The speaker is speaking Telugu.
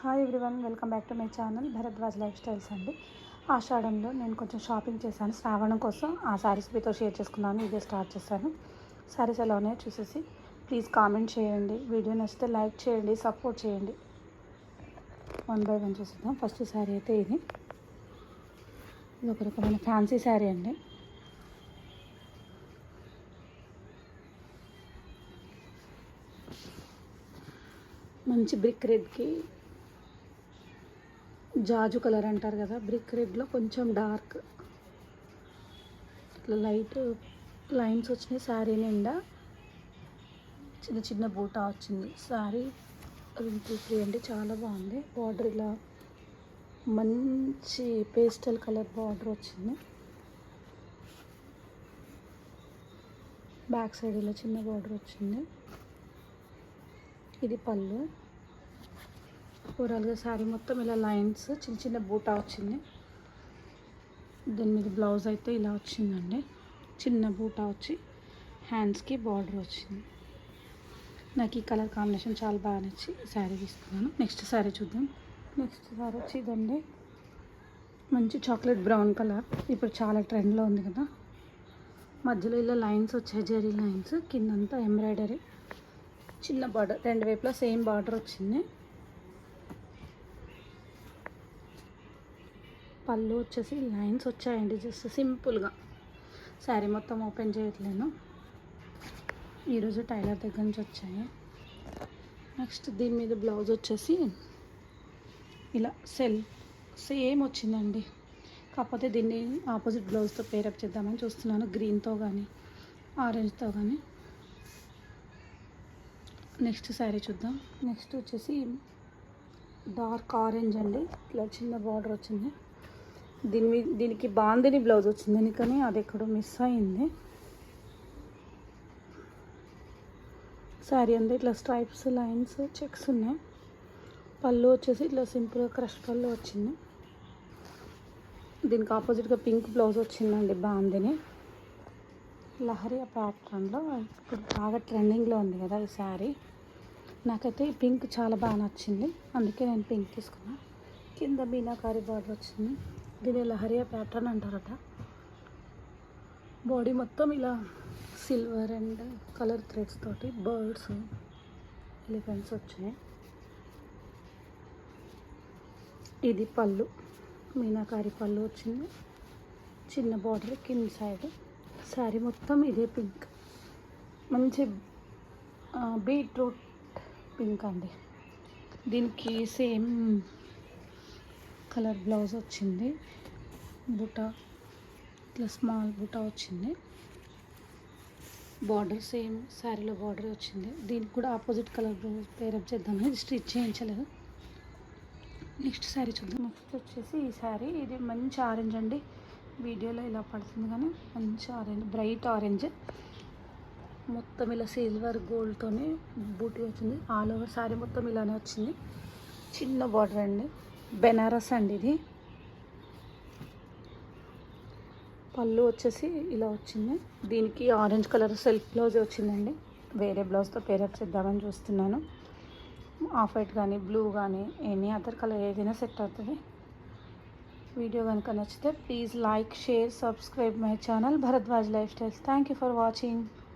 Hi everyone welcome back to my channel Bharadwaj life styles అండి ఆషాఢంలో నేను కొంచెం షాపింగ్ చేశాను. శ్రావణం కోసం ఆ శారీస్ మీతో షేర్ చేసుకున్నాను. ఇదే స్టార్ట్ చేశాను. శారీస్ ఎలా ఉన్నాయో చూసేసి ప్లీజ్ కామెంట్ చేయండి. వీడియో నచ్చితే లైక్ చేయండి సపోర్ట్ చేయండి. వన్ బై వన్ చూసిద్దాం. ఫస్ట్ శారీ అయితే ఇది. ఇది ఒక రకమైన ఫ్యాన్సీ శారీ అండి. మంచి బ్రిక్ రెడ్కి జాజు కలర్ అంటారు కదా బ్రిక్ రెడ్లో కొంచెం డార్క్. ఇట్లా లైట్ లైన్స్ వచ్చినాయి శారీ నిండా. చిన్న చిన్న బూటా వచ్చింది. శారీ రింపుల్ త్రీ అండి చాలా బాగుంది. బార్డర్ ఇలా మంచి పేస్టల్ కలర్ బార్డర్ వచ్చింది. బ్యాక్ సైడ్ ఇలా చిన్న బార్డర్ వచ్చింది. ఇది పళ్ళు. ఓవరాల్గా శారీ మొత్తం ఇలా లైన్స్ చిన్న చిన్న బూటా వచ్చింది. దీని మీద బ్లౌజ్ అయితే ఇలా వచ్చిందండి. చిన్న బూటా వచ్చి హ్యాండ్స్కి బార్డర్ వచ్చింది. నాకు ఈ కలర్ కాంబినేషన్ చాలా బాగా నచ్చి శారీ తీసుకున్నాను. నెక్స్ట్ శారీ చూద్దాం. నెక్స్ట్ శారీ వచ్చి ఇదండి. మంచి చాక్లెట్ బ్రౌన్ కలర్. ఇప్పుడు చాలా ట్రెండ్లో ఉంది కదా. మధ్యలో ఇలా లైన్స్ వచ్చాయి జరీ లైన్స్. కిందంతా ఎంబ్రాయిడరీ. చిన్న బార్డర్ రెండు వైపులా సేమ్ బార్డర్ వచ్చింది. పళ్ళు వచ్చేసి లైన్స్ వచ్చాయండి జస్ట్ సింపుల్గా. శారీ మొత్తం ఓపెన్ చేయట్లేను. ఈరోజు టైలర్ దగ్గర నుంచి వచ్చాయి. నెక్స్ట్ దీని మీద బ్లౌజ్ వచ్చేసి ఇలా సెల్ సేమ్ వచ్చిందండి. కాకపోతే దీన్ని ఆపోజిట్ బ్లౌజ్తో పేరప్ చేద్దామని చూస్తున్నాను గ్రీన్తో కానీ ఆరెంజ్తో కానీ నెక్స్ట్ శారీ చూద్దాం. నెక్స్ట్ వచ్చేసి డార్క్ ఆరెంజ్ అండి. ఇట్లా చిన్న బార్డర్ వచ్చింది. దీని మీ దీనికి బాందిని బ్లౌజ్ వచ్చింది కానీ అది ఎక్కడో మిస్ అయింది. శారీ అంతా ఇట్లా స్ట్రైప్స్ లైన్స్ చెక్స్ ఉన్నాయి. పళ్ళు వచ్చేసి ఇట్లా సింపుల్గా క్రష్ పళ్ళు వచ్చింది. దీనికి ఆపోజిట్గా పింక్ బ్లౌజ్ వచ్చిందండి బాందిని. లహరియా ప్యాటర్న్లో ఇప్పుడు బాగా ట్రెండింగ్లో ఉంది కదా ఈ శారీ నాకైతే ఈ పింక్ చాలా బాగా నచ్చింది. అందుకే నేను పింక్ తీసుకున్నాను కింద మీనాకారి బార్డర్ వచ్చింది. దీని లహరియా ప్యాటర్న్ అంటారట. బాడీ మొత్తం ఇలా సిల్వర్ అండ్ కలర్ థ్రెడ్స్ తోటి బర్డ్స్ ఎలిఫెంట్స్ వచ్చాయి. ఇది పళ్ళు మీనాకారి పళ్ళు వచ్చింది. చిన్న బార్డర్ కింద సైడ్ శారీ మొత్తం ఇదే పింక్ మంచి బీట్రూట్ పింక్ అండి. దీనికి సేమ్ కలర్ బ్లౌజ్ వచ్చింది. బుటా ఇట్లా స్మాల్ బుటా వచ్చింది. బార్డర్ సేమ్ శారీలో బార్డర్ వచ్చింది. దీనికి కూడా ఆపోజిట్ కలర్ బ్లౌజ్ పేరప్ చేద్దాం ఇది స్టిచ్ చేయించలేదు. నెక్స్ట్ శారీ చూద్దాం. నెక్స్ట్ వచ్చేసి ఈ శారీ. ఇది మంచి ఆరెంజ్ అండి. వీడియోలో ఇలా పడుతుంది కానీ మంచి ఆరెంజ్ బ్రైట్ ఆరెంజ్. మొత్తం ఇలా సిల్వర్ గోల్డ్తోనే బూటీ వచ్చింది. ఆల్ ఓవర్ శారీ మొత్తం ఇలానే వచ్చింది. చిన్న బార్డర్ అండి. బెనారస్ అండి ఇది. పళ్ళు వచ్చేసి ఇలా వచ్చింది. దీనికి ఆరెంజ్ కలర్ సెల్ఫ్ బ్లౌజ్ వచ్చిందండి. వేరే బ్లౌజ్తో పేరప్ చేద్దామని చూస్తున్నాను. ఆఫ్ వైట్ కానీ బ్లూ కానీ ఎనీ అదర్ కలర్ ఏదైనా సెట్ అవుతుంది. వీడియో కనుక నచ్చితే please like share subscribe my channel. Bharadwaj life styles. Thank you for watching.